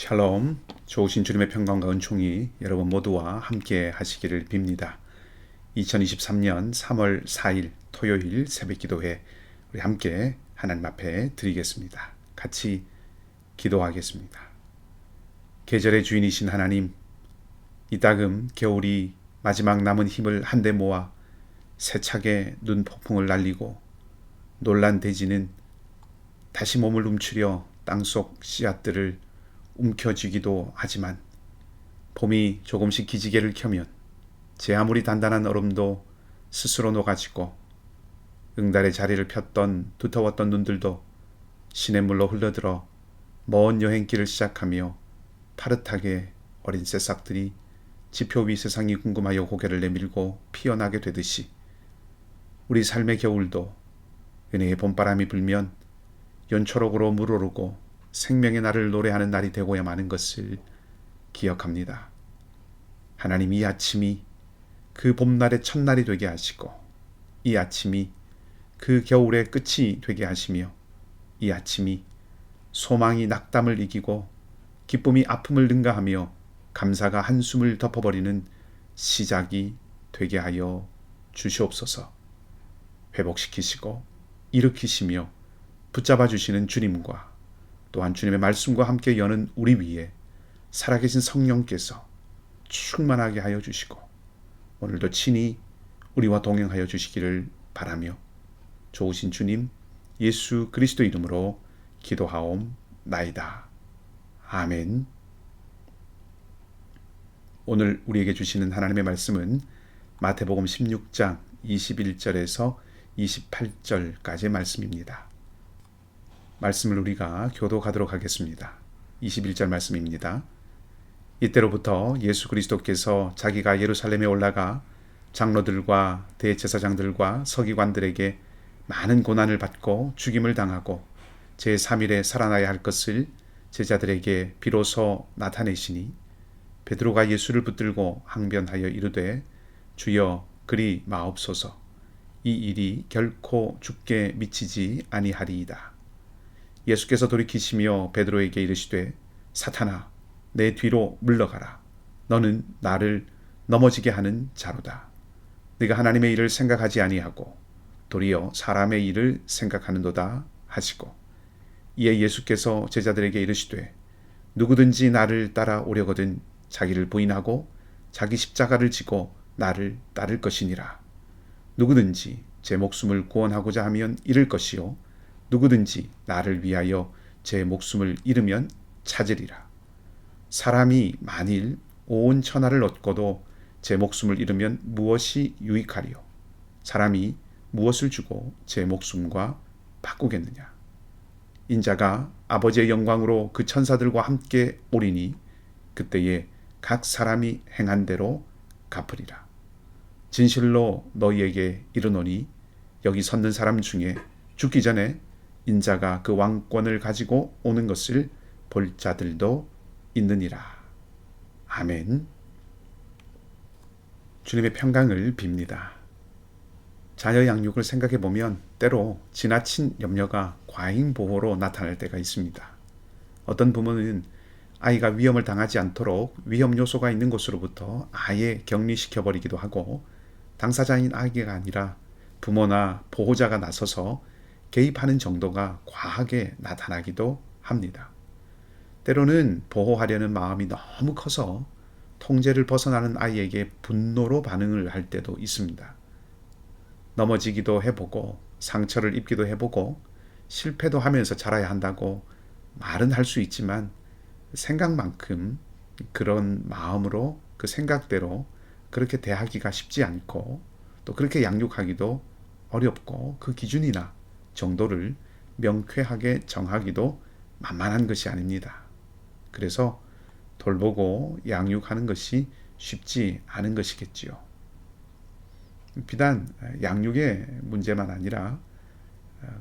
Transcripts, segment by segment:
샬롬, 좋으신 주님의 평강과 은총이 여러분 모두와 함께 하시기를 빕니다. 2023년 3월 4일 토요일 새벽 기도회 우리 함께 하나님 앞에 드리겠습니다. 같이 기도하겠습니다. 계절의 주인이신 하나님, 이따금 겨울이 마지막 남은 힘을 한데 모아 세차게 눈 폭풍을 날리고 놀란 대지는 다시 몸을 움츠려 땅속 씨앗들을 움켜쥐기도 하지만 봄이 조금씩 기지개를 켜면 제 아무리 단단한 얼음도 스스로 녹아지고 응달의 자리를 폈던 두터웠던 눈들도 시냇물로 흘러들어 먼 여행길을 시작하며 파릇하게 어린 새싹들이 지표 위 세상이 궁금하여 고개를 내밀고 피어나게 되듯이 우리 삶의 겨울도 은혜의 봄바람이 불면 연초록으로 물오르고 생명의 날을 노래하는 날이 되고야 마는 것을 기억합니다. 하나님 이 아침이 그 봄날의 첫날이 되게 하시고 이 아침이 그 겨울의 끝이 되게 하시며 이 아침이 소망이 낙담을 이기고 기쁨이 아픔을 능가하며 감사가 한숨을 덮어버리는 시작이 되게 하여 주시옵소서 회복시키시고 일으키시며 붙잡아 주시는 주님과 또한 주님의 말씀과 함께 여는 우리 위에 살아계신 성령께서 충만하게 하여 주시고 오늘도 친히 우리와 동행하여 주시기를 바라며 좋으신 주님 예수 그리스도 이름으로 기도하옵나이다. 아멘. 오늘 우리에게 주시는 하나님의 말씀은 마태복음 16장 21절에서 28절까지의 말씀입니다. 말씀을 우리가 교도하도록 하겠습니다. 21절 말씀입니다. 이때로부터 예수 그리스도께서 자기가 예루살렘에 올라가 장로들과 대제사장들과 서기관들에게 많은 고난을 받고 죽임을 당하고 제3일에 살아나야 할 것을 제자들에게 비로소 나타내시니 베드로가 예수를 붙들고 항변하여 이르되 주여 그리 마옵소서 이 일이 결코 죽게 미치지 아니하리이다. 예수께서 돌이키시며 베드로에게 이르시되 사탄아 내 뒤로 물러가라. 너는 나를 넘어지게 하는 자로다. 네가 하나님의 일을 생각하지 아니하고 도리어 사람의 일을 생각하는도다 하시고 이에 예수께서 제자들에게 이르시되 누구든지 나를 따라 오려거든 자기를 부인하고 자기 십자가를 지고 나를 따를 것이니라. 누구든지 제 목숨을 구원하고자 하면 잃을 것이요 누구든지 나를 위하여 제 목숨을 잃으면 찾으리라. 사람이 만일 온 천하를 얻고도 제 목숨을 잃으면 무엇이 유익하리요? 사람이 무엇을 주고 제 목숨과 바꾸겠느냐? 인자가 아버지의 영광으로 그 천사들과 함께 오리니 그때에 각 사람이 행한 대로 갚으리라. 진실로 너희에게 이르노니 여기 섰는 사람 중에 죽기 전에 인자가 그 왕권을 가지고 오는 것을 볼 자들도 있느니라. 아멘. 주님의 평강을 빕니다. 자녀 양육을 생각해 보면 때로 지나친 염려가 과잉 보호로 나타날 때가 있습니다. 어떤 부모는 아이가 위험을 당하지 않도록 위험 요소가 있는 곳으로부터 아예 격리시켜 버리기도 하고 당사자인 아기가 아니라 부모나 보호자가 나서서 개입하는 정도가 과하게 나타나기도 합니다. 때로는 보호하려는 마음이 너무 커서 통제를 벗어나는 아이에게 분노로 반응을 할 때도 있습니다. 넘어지기도 해보고 상처를 입기도 해보고 실패도 하면서 자라야 한다고 말은 할 수 있지만 생각만큼 그런 마음으로 그 생각대로 그렇게 대하기가 쉽지 않고 또 그렇게 양육하기도 어렵고 그 기준이나 정도를 명쾌하게 정하기도 만만한 것이 아닙니다. 그래서 돌보고 양육하는 것이 쉽지 않은 것이겠지요. 비단 양육의 문제만 아니라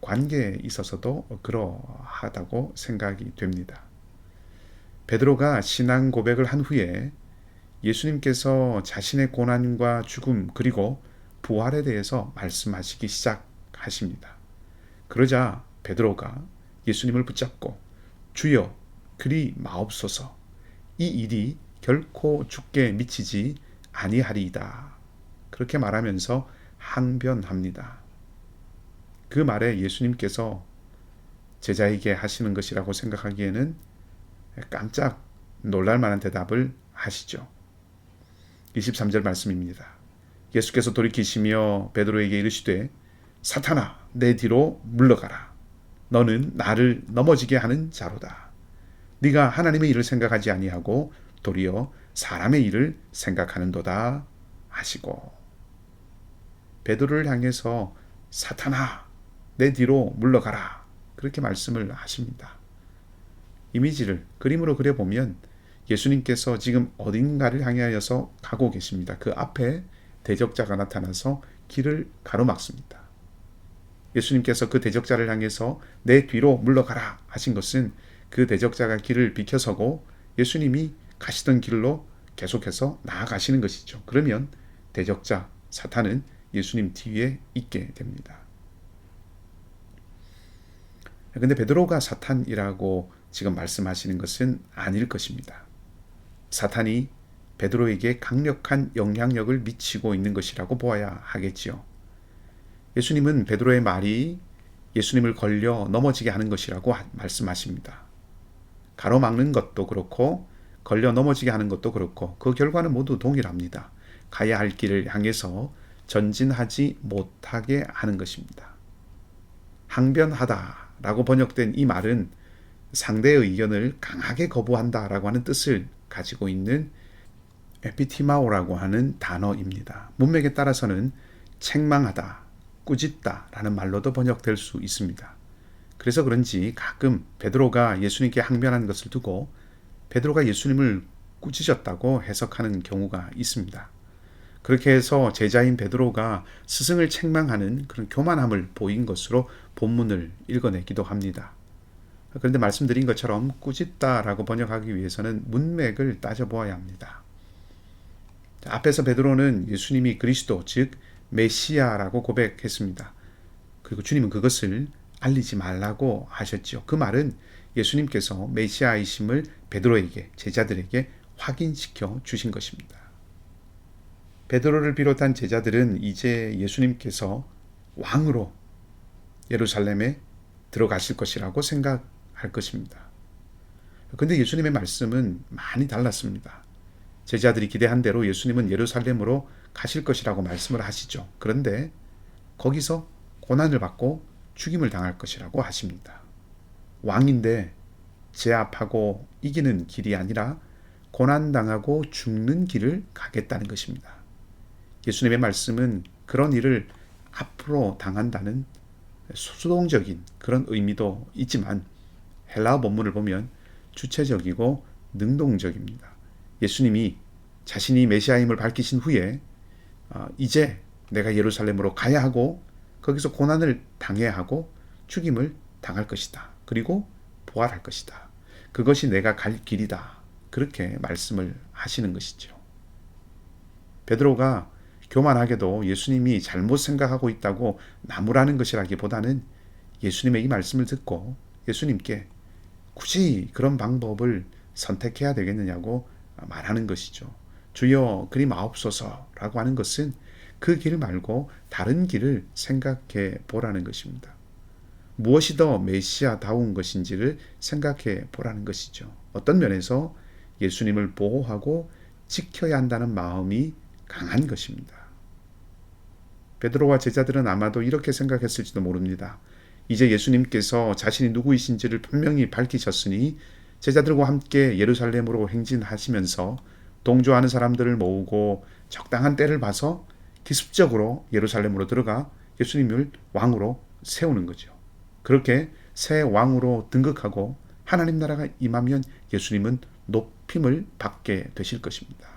관계에 있어서도 그러하다고 생각이 됩니다. 베드로가 신앙 고백을 한 후에 예수님께서 자신의 고난과 죽음 그리고 부활에 대해서 말씀하시기 시작하십니다. 그러자 베드로가 예수님을 붙잡고 주여 그리 마옵소서. 이 일이 결코 죽게 미치지 아니하리이다. 그렇게 말하면서 항변합니다. 그 말에 예수님께서 제자에게 하시는 것이라고 생각하기에는 깜짝 놀랄 만한 대답을 하시죠. 23절 말씀입니다. 예수께서 돌이키시며 베드로에게 이르시되 사탄아 내 뒤로 물러가라. 너는 나를 넘어지게 하는 자로다. 네가 하나님의 일을 생각하지 아니하고 도리어 사람의 일을 생각하는도다 하시고 베드로를 향해서 사탄아 내 뒤로 물러가라 그렇게 말씀을 하십니다. 이미지를 그림으로 그려 보면 예수님께서 지금 어딘가를 향하여서 가고 계십니다. 그 앞에 대적자가 나타나서 길을 가로막습니다. 예수님께서 그 대적자를 향해서 내 뒤로 물러가라 하신 것은 그 대적자가 길을 비켜서고 예수님이 가시던 길로 계속해서 나아가시는 것이죠. 그러면 대적자 사탄은 예수님 뒤에 있게 됩니다. 근데 베드로가 사탄이라고 지금 말씀하시는 것은 아닐 것입니다. 사탄이 베드로에게 강력한 영향력을 미치고 있는 것이라고 보아야 하겠지요. 예수님은 베드로의 말이 예수님을 걸려 넘어지게 하는 것이라고 말씀하십니다. 가로막는 것도 그렇고 걸려 넘어지게 하는 것도 그렇고 그 결과는 모두 동일합니다. 가야 할 길을 향해서 전진하지 못하게 하는 것입니다. 항변하다라고 번역된 이 말은 상대의 의견을 강하게 거부한다라고 하는 뜻을 가지고 있는 에피티마오라고 하는 단어입니다. 문맥에 따라서는 책망하다, 꾸짖다라는 말로도 번역될 수 있습니다. 그래서 그런지 가끔 베드로가 예수님께 항변한 것을 두고 베드로가 예수님을 꾸짖었다고 해석하는 경우가 있습니다. 그렇게 해서 제자인 베드로가 스승을 책망하는 그런 교만함을 보인 것으로 본문을 읽어내기도 합니다. 그런데 말씀드린 것처럼 꾸짖다라고 번역하기 위해서는 문맥을 따져보아야 합니다. 앞에서 베드로는 예수님이 그리스도 즉 메시아라고 고백했습니다. 그리고 주님은 그것을 알리지 말라고 하셨지요. 그 말은 예수님께서 메시아이심을 베드로에게 제자들에게 확인시켜 주신 것입니다. 베드로를 비롯한 제자들은 이제 예수님께서 왕으로 예루살렘에 들어가실 것이라고 생각할 것입니다. 근데 예수님의 말씀은 많이 달랐습니다. 제자들이 기대한 대로 예수님은 예루살렘으로 가실 것이라고 말씀을 하시죠. 그런데 거기서 고난을 받고 죽임을 당할 것이라고 하십니다. 왕인데 제압하고 이기는 길이 아니라 고난당하고 죽는 길을 가겠다는 것입니다. 예수님의 말씀은 그런 일을 앞으로 당한다는 수동적인 그런 의미도 있지만 헬라어 본문을 보면 주체적이고 능동적입니다. 예수님이 자신이 메시아임을 밝히신 후에 어, 이제 내가 예루살렘으로 가야 하고 거기서 고난을 당해야 하고 죽임을 당할 것이다. 그리고 부활할 것이다. 그것이 내가 갈 길이다. 그렇게 말씀을 하시는 것이죠. 베드로가 교만하게도 예수님이 잘못 생각하고 있다고 나무라는 것이라기보다는 예수님의 이 말씀을 듣고 예수님께 굳이 그런 방법을 선택해야 되겠느냐고 말하는 것이죠. 주여 그리 마옵소서라고 하는 것은 그 길 말고 다른 길을 생각해 보라는 것입니다. 무엇이 더 메시아다운 것인지를 생각해 보라는 것이죠. 어떤 면에서 예수님을 보호하고 지켜야 한다는 마음이 강한 것입니다. 베드로와 제자들은 아마도 이렇게 생각했을지도 모릅니다. 이제 예수님께서 자신이 누구이신지를 분명히 밝히셨으니 제자들과 함께 예루살렘으로 행진하시면서 동조하는 사람들을 모으고 적당한 때를 봐서 기습적으로 예루살렘으로 들어가 예수님을 왕으로 세우는 거죠. 그렇게 새 왕으로 등극하고 하나님 나라가 임하면 예수님은 높임을 받게 되실 것입니다.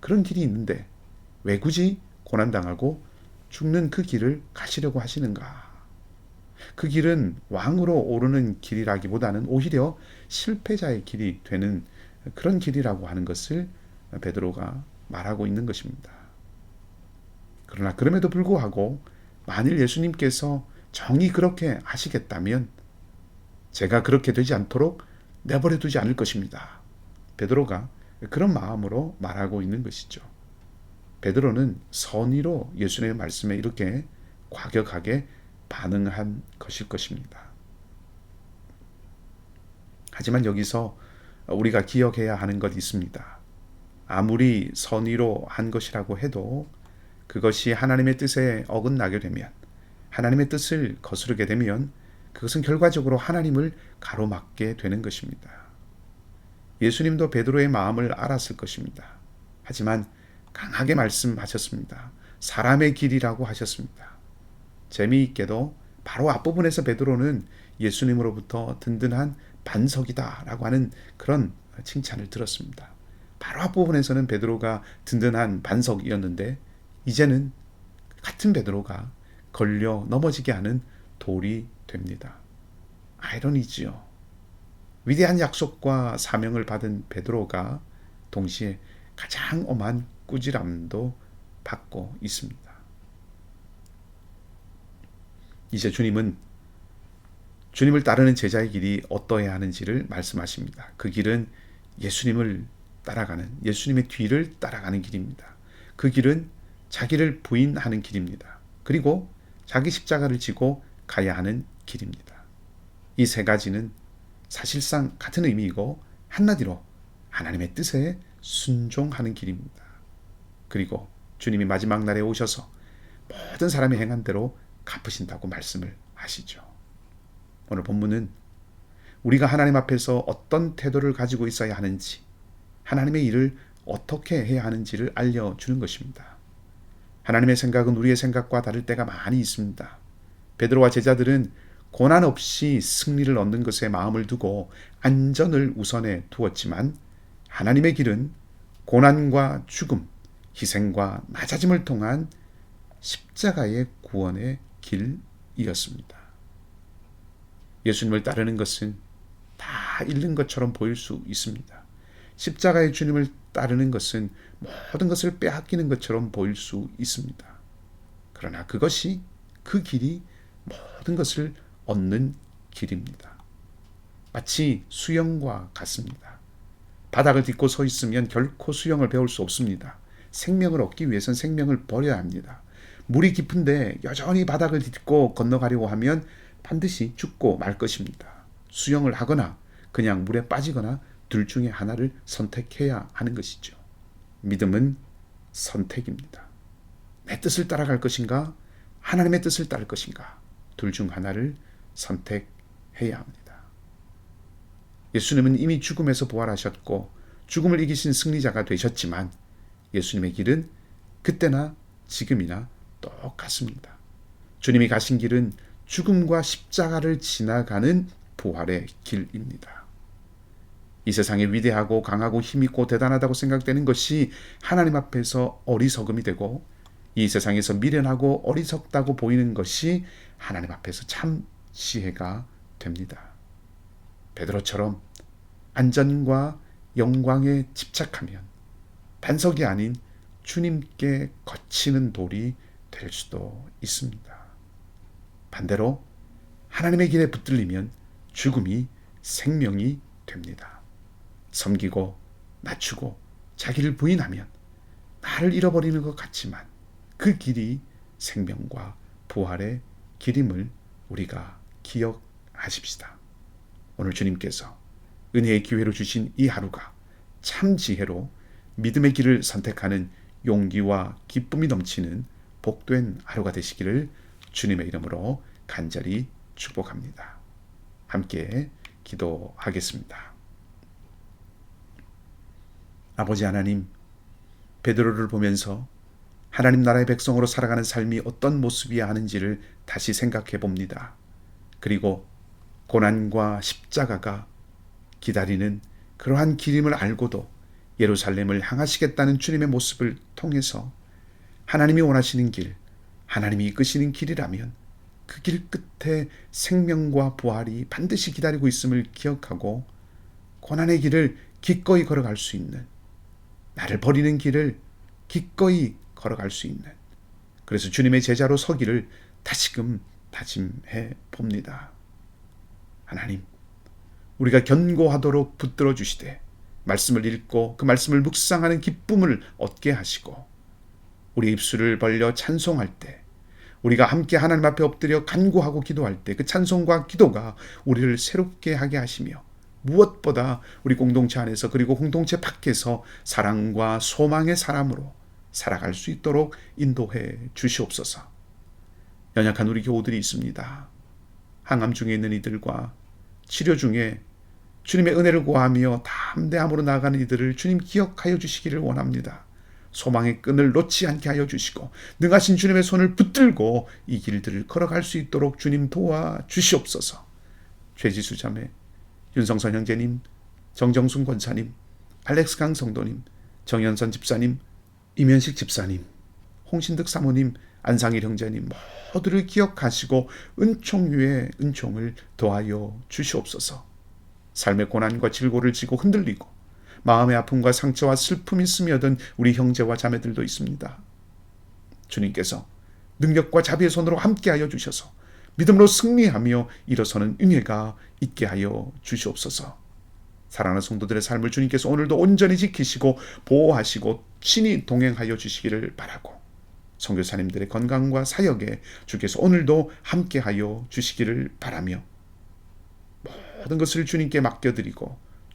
그런 길이 있는데 왜 굳이 고난당하고 죽는 그 길을 가시려고 하시는가? 그 길은 왕으로 오르는 길이라기보다는 오히려 실패자의 길이 되는 그런 길이라고 하는 것을 베드로가 말하고 있는 것입니다. 그러나 그럼에도 불구하고 만일 예수님께서 정이 그렇게 하시겠다면 제가 그렇게 되지 않도록 내버려 두지 않을 것입니다. 베드로가 그런 마음으로 말하고 있는 것이죠. 베드로는 선의로 예수님의 말씀에 이렇게 과격하게 반응한 것일 것입니다. 하지만 여기서 우리가 기억해야 하는 것 있습니다. 아무리 선의로 한 것이라고 해도 그것이 하나님의 뜻에 어긋나게 되면 하나님의 뜻을 거스르게 되면 그것은 결과적으로 하나님을 가로막게 되는 것입니다. 예수님도 베드로의 마음을 알았을 것입니다. 하지만 강하게 말씀하셨습니다. 사람의 길이라고 하셨습니다. 재미있게도 바로 앞부분에서 베드로는 예수님으로부터 든든한 반석이다라고 하는 그런 칭찬을 들었습니다. 바로 앞부분에서는 베드로가 든든한 반석이었는데 이제는 같은 베드로가 걸려 넘어지게 하는 돌이 됩니다. 아이러니지요. 위대한 약속과 사명을 받은 베드로가 동시에 가장 엄한 꾸지람도 받고 있습니다. 이제 주님은 주님을 따르는 제자의 길이 어떠해야 하는지를 말씀하십니다. 그 길은 예수님을 따라가는 예수님의 뒤를 따라가는 길입니다. 그 길은 자기를 부인하는 길입니다. 그리고 자기 십자가를 지고 가야 하는 길입니다. 이 세 가지는 사실상 같은 의미이고 한마디로 하나님의 뜻에 순종하는 길입니다. 그리고 주님이 마지막 날에 오셔서 모든 사람이 행한 대로 갚으신다고 말씀을 하시죠. 오늘 본문은 우리가 하나님 앞에서 어떤 태도를 가지고 있어야 하는지, 하나님의 일을 어떻게 해야 하는지를 알려주는 것입니다. 하나님의 생각은 우리의 생각과 다를 때가 많이 있습니다. 베드로와 제자들은 고난 없이 승리를 얻는 것에 마음을 두고 안전을 우선해 두었지만 하나님의 길은 고난과 죽음, 희생과 낮아짐을 통한 십자가의 구원의 길이었습니다. 예수님을 따르는 것은 다 잃는 것처럼 보일 수 있습니다. 십자가의 주님을 따르는 것은 모든 것을 빼앗기는 것처럼 보일 수 있습니다. 그러나 그것이 그 길이 모든 것을 얻는 길입니다. 마치 수영과 같습니다. 바닥을 딛고 서 있으면 결코 수영을 배울 수 없습니다. 생명을 얻기 위해선 생명을 버려야 합니다. 물이 깊은데 여전히 바닥을 딛고 건너가려고 하면 반드시 죽고 말 것입니다. 수영을 하거나 그냥 물에 빠지거나 둘 중에 하나를 선택해야 하는 것이죠. 믿음은 선택입니다. 내 뜻을 따라갈 것인가? 하나님의 뜻을 따를 것인가? 둘 중 하나를 선택해야 합니다. 예수님은 이미 죽음에서 부활하셨고 죽음을 이기신 승리자가 되셨지만 예수님의 길은 그때나 지금이나 똑같습니다. 주님이 가신 길은 죽음과 십자가를 지나가는 부활의 길입니다. 이 세상에 위대하고 강하고 힘있고 대단하다고 생각되는 것이 하나님 앞에서 어리석음이 되고 이 세상에서 미련하고 어리석다고 보이는 것이 하나님 앞에서 참 지혜가 됩니다. 베드로처럼 안전과 영광에 집착하면 반석이 아닌 주님께 거치는 돌이 될 수도 있습니다. 반대로 하나님의 길에 붙들리면 죽음이 생명이 됩니다. 섬기고 낮추고 자기를 부인하면 나를 잃어버리는 것 같지만 그 길이 생명과 부활의 길임을 우리가 기억하십시다. 오늘 주님께서 은혜의 기회로 주신 이 하루가 참 지혜로 믿음의 길을 선택하는 용기와 기쁨이 넘치는 복된 하루가 되시기를 주님의 이름으로 간절히 축복합니다. 함께 기도하겠습니다. 아버지 하나님, 베드로를 보면서 하나님 나라의 백성으로 살아가는 삶이 어떤 모습이야 하는지를 다시 생각해 봅니다. 그리고 고난과 십자가가 기다리는 그러한 길임을 알고도 예루살렘을 향하시겠다는 주님의 모습을 통해서 하나님이 원하시는 길, 하나님이 이끄시는 길이라면 그 길 끝에 생명과 부활이 반드시 기다리고 있음을 기억하고 고난의 길을 기꺼이 걸어갈 수 있는 나를 버리는 길을 기꺼이 걸어갈 수 있는 그래서 주님의 제자로 서기를 다시금 다짐해 봅니다. 하나님, 우리가 견고하도록 붙들어 주시되 말씀을 읽고 그 말씀을 묵상하는 기쁨을 얻게 하시고 우리 입술을 벌려 찬송할 때 우리가 함께 하나님 앞에 엎드려 간구하고 기도할 때 그 찬송과 기도가 우리를 새롭게 하게 하시며 무엇보다 우리 공동체 안에서 그리고 공동체 밖에서 사랑과 소망의 사람으로 살아갈 수 있도록 인도해 주시옵소서. 연약한 우리 교우들이 있습니다. 항암 중에 있는 이들과 치료 중에 주님의 은혜를 구하며 담대함으로 나아가는 이들을 주님 기억하여 주시기를 원합니다. 소망의 끈을 놓지 않게 하여 주시고 능하신 주님의 손을 붙들고 이 길들을 걸어갈 수 있도록 주님 도와 주시옵소서. 최지수 자매, 윤성선 형제님, 정정순 권사님, 알렉스 강 성도님, 정현선 집사님, 이면식 집사님, 홍신득 사모님, 안상일 형제님 모두를 기억하시고 은총 위에 은총을 더하여 주시옵소서. 삶의 고난과 질고를 지고 흔들리고 마음의 아픔과 상처와 슬픔이 스며든 우리 형제와 자매들도 있습니다. 주님께서 능력과 자비의 손으로 함께하여 주셔서 믿음으로 승리하며 일어서는 은혜가 있게 하여 주시옵소서. 사랑하는 성도들의 삶을 주님께서 오늘도 온전히 지키시고 보호하시고 친히 동행하여 주시기를 바라고 선교사님들의 건강과 사역에 주께서 오늘도 함께하여 주시기를 바라며 모든 것을 주님께 맡겨드리고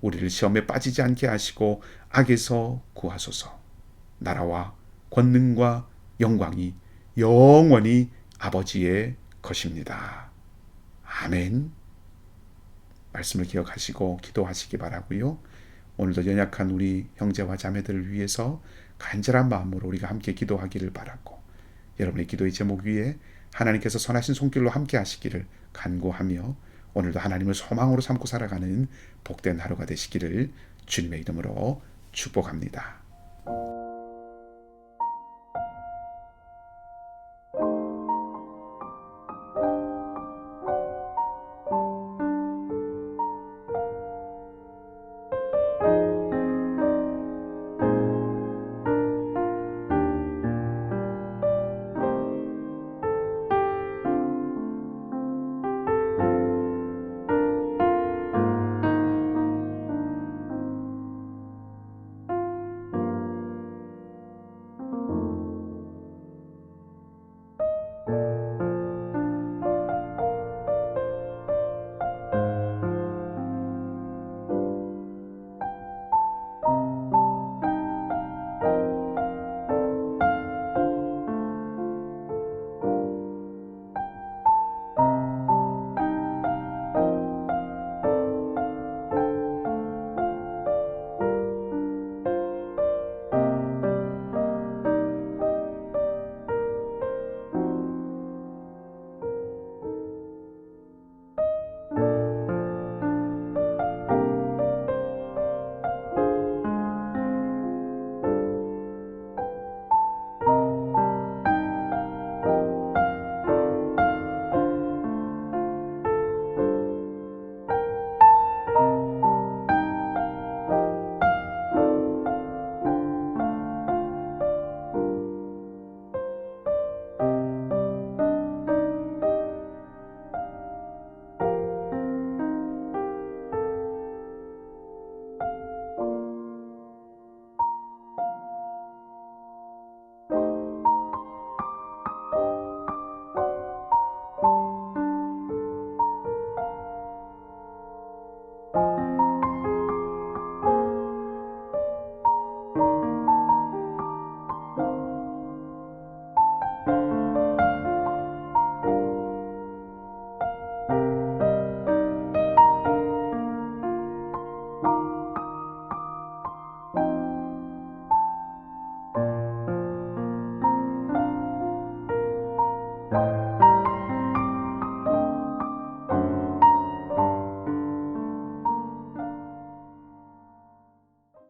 우리를 시험에 빠지지 않게 하시고 악에서 구하소서. 나라와 권능과 영광이 영원히 아버지의 것입니다. 아멘. 말씀을 기억하시고 기도하시기 바라고요. 오늘도 연약한 우리 형제와 자매들을 위해서 간절한 마음으로 우리가 함께 기도하기를 바라고 여러분의 기도의 제목 위에 하나님께서 선하신 손길로 함께 하시기를 간구하며 오늘도 하나님을 소망으로 삼고 살아가는 복된 하루가 되시기를 주님의 이름으로 축복합니다.